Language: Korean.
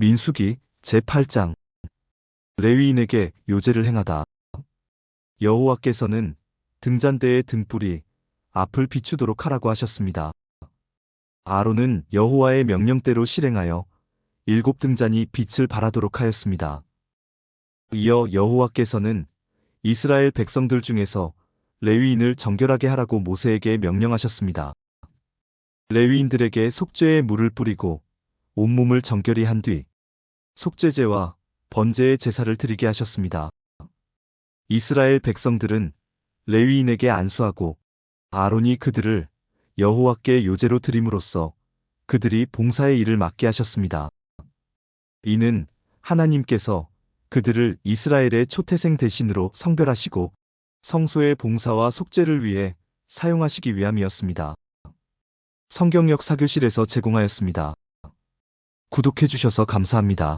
민수기 제8장 레위인에게 요제를 행하다. 여호와께서는 등잔대의 등불이 앞을 비추도록 하라고 하셨습니다. 아론은 여호와의 명령대로 실행하여 일곱 등잔이 빛을 발하도록 하였습니다. 이어 여호와께서는 이스라엘 백성들 중에서 레위인을 정결하게 하라고 모세에게 명령하셨습니다. 레위인들에게 속죄의 물을 뿌리고 온몸을 정결히 한 뒤 속죄제와 번제의 제사를 드리게 하셨습니다. 이스라엘 백성들은 레위인에게 안수하고 아론이 그들을 여호와께 요제로 드림으로써 그들이 봉사의 일을 맡게 하셨습니다. 이는 하나님께서 그들을 이스라엘의 초태생 대신으로 성별하시고 성소의 봉사와 속죄를 위해 사용하시기 위함이었습니다. 성경역 사교실에서 제공하였습니다. 구독해 주셔서 감사합니다.